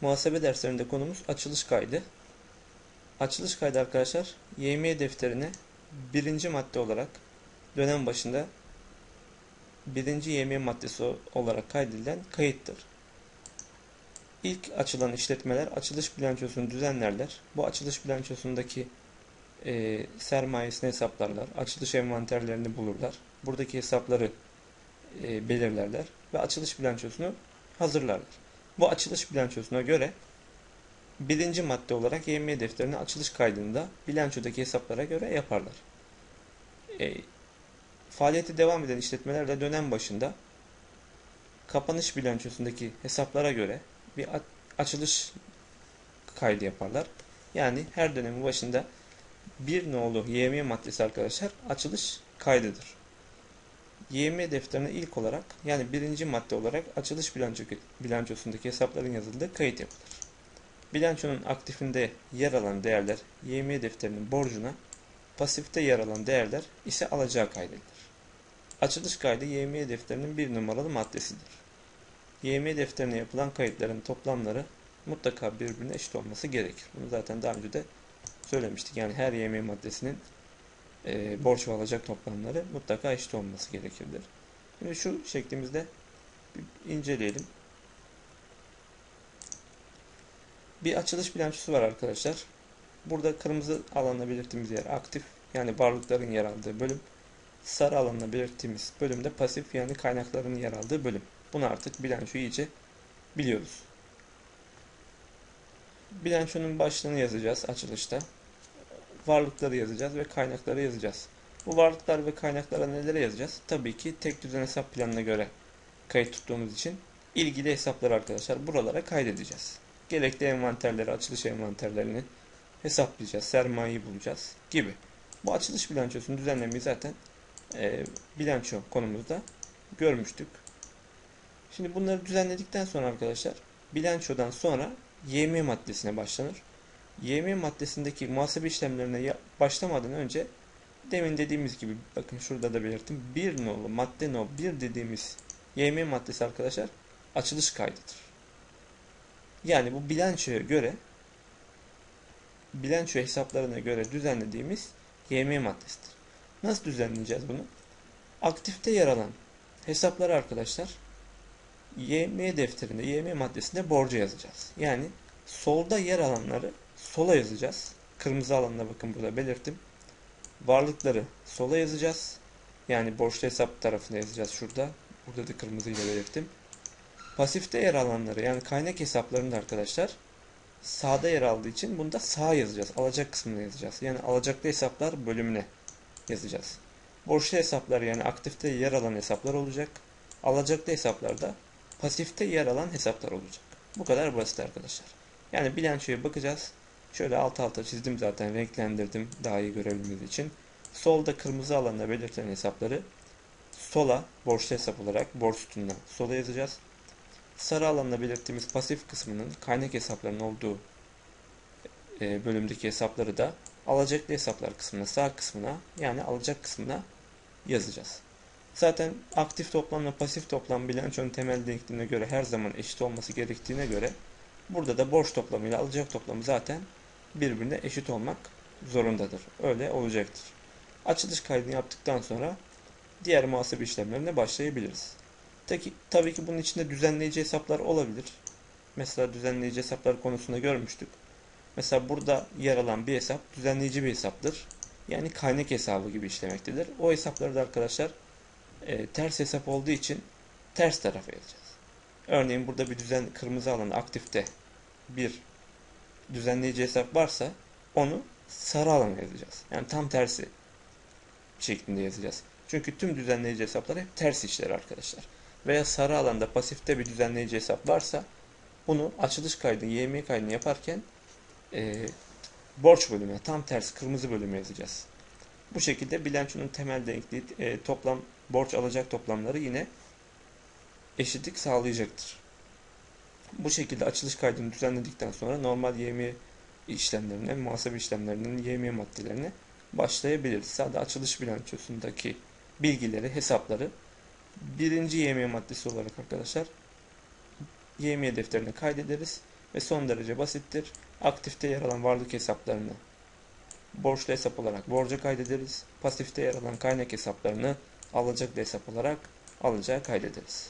Muhasebe derslerinde konumuz açılış kaydı. Açılış kaydı arkadaşlar YM defterine birinci madde olarak dönem başında birinci YM maddesi olarak kaydedilen kayıttır. İlk açılan işletmeler açılış bilançosunu düzenlerler. Bu açılış bilançosundaki e, sermayesini hesaplarlar. Açılış envanterlerini bulurlar. Buradaki hesapları e, belirlerler ve açılış bilançosunu hazırlarlar. Bu açılış bilançosuna göre birinci madde olarak YM defterine açılış kaydını da bilançodaki hesaplara göre yaparlar. E, faaliyeti devam eden işletmeler de dönem başında kapanış bilançosundaki hesaplara göre bir açılış kaydı yaparlar. Yani her dönemin başında bir nolu YM maddesi arkadaşlar açılış kaydıdır. YM defterine ilk olarak yani birinci madde olarak açılış bilanço, bilançosundaki hesapların yazıldığı kayıt yapılır. Bilançonun aktifinde yer alan değerler YM defterinin borcuna, pasifte yer alan değerler ise alacağı kaydedilir. Açılış kaydı YM defterinin bir numaralı maddesidir. YM defterine yapılan kayıtların toplamları mutlaka birbirine eşit olması gerekir. Bunu zaten daha önce de söylemiştik. Yani her YM maddesinin e, borç alacak toplamları mutlaka eşit olması gerekirdir. Şimdi şu şeklimizde bir inceleyelim. Bir açılış bilançosu var arkadaşlar. Burada kırmızı alanla belirttiğimiz yer aktif yani varlıkların yer aldığı bölüm. Sarı alanla belirttiğimiz bölümde pasif yani kaynakların yer aldığı bölüm. Bunu artık bilanço iyice biliyoruz. Bilançonun başlığını yazacağız açılışta varlıkları yazacağız ve kaynakları yazacağız. Bu varlıklar ve kaynaklara nelere yazacağız? Tabii ki tek düzen hesap planına göre kayıt tuttuğumuz için ilgili hesapları arkadaşlar buralara kaydedeceğiz. Gerekli envanterleri, açılış envanterlerini hesaplayacağız, sermayeyi bulacağız gibi. Bu açılış bilançosunu düzenlemeyi zaten e, bilanço konumuzda görmüştük. Şimdi bunları düzenledikten sonra arkadaşlar bilançodan sonra YM maddesine başlanır. YM maddesindeki muhasebe işlemlerine başlamadan önce demin dediğimiz gibi bakın şurada da belirttim. Bir nolu madde no bir dediğimiz YM maddesi arkadaşlar açılış kaydıdır. Yani bu bilançoya göre bilanço hesaplarına göre düzenlediğimiz YM maddesidir. Nasıl düzenleyeceğiz bunu? Aktifte yer alan hesapları arkadaşlar YM defterinde, YM maddesinde borca yazacağız. Yani solda yer alanları sola yazacağız. Kırmızı alanına bakın burada belirttim. Varlıkları sola yazacağız. Yani borçlu hesap tarafına yazacağız şurada. Burada da kırmızı ile belirttim. Pasifte yer alanları yani kaynak hesaplarında arkadaşlar sağda yer aldığı için bunu da sağa yazacağız. Alacak kısmına yazacağız. Yani alacaklı hesaplar bölümüne yazacağız. Borçlu hesaplar yani aktifte yer alan hesaplar olacak. Alacaklı hesaplarda pasifte yer alan hesaplar olacak. Bu kadar basit arkadaşlar. Yani bilançoya bakacağız. Şöyle alt alta çizdim zaten renklendirdim daha iyi görebilmeniz için. Solda kırmızı alanda belirtilen hesapları sola borçlu hesap olarak borç sütununa sola yazacağız. Sarı alanda belirttiğimiz pasif kısmının kaynak hesaplarının olduğu e, bölümdeki hesapları da alacaklı hesaplar kısmına sağ kısmına yani alacak kısmına yazacağız. Zaten aktif toplamla pasif toplam bilançonun temel denkliğine göre her zaman eşit olması gerektiğine göre burada da borç toplamı ile alacak toplamı zaten birbirine eşit olmak zorundadır. Öyle olacaktır. Açılış kaydını yaptıktan sonra diğer muhasebe işlemlerine başlayabiliriz. Tabii, tabii ki bunun içinde düzenleyici hesaplar olabilir. Mesela düzenleyici hesaplar konusunda görmüştük. Mesela burada yer alan bir hesap düzenleyici bir hesaptır. Yani kaynak hesabı gibi işlemektedir. O hesapları da arkadaşlar e, ters hesap olduğu için ters tarafa yazacağız. Örneğin burada bir düzen kırmızı alan aktifte bir düzenleyici hesap varsa onu sarı alana yazacağız. Yani tam tersi şeklinde yazacağız. Çünkü tüm düzenleyici hesaplar hep ters işler arkadaşlar. Veya sarı alanda pasifte bir düzenleyici hesap varsa bunu açılış kaydını, YM kaydını yaparken e, borç bölümüne, tam tersi kırmızı bölüme yazacağız. Bu şekilde bilançonun temel denkliği e, toplam borç alacak toplamları yine eşitlik sağlayacaktır. Bu şekilde açılış kaydını düzenledikten sonra normal YM işlemlerine, muhasebe işlemlerinin YM maddelerine başlayabiliriz. Sadece açılış bilançosundaki bilgileri, hesapları birinci YM maddesi olarak arkadaşlar YM defterine kaydederiz. ve son derece basittir. Aktifte yer alan varlık hesaplarını borçlu hesap olarak borca kaydederiz. Pasifte yer alan kaynak hesaplarını alacaklı hesap olarak alacağı kaydederiz.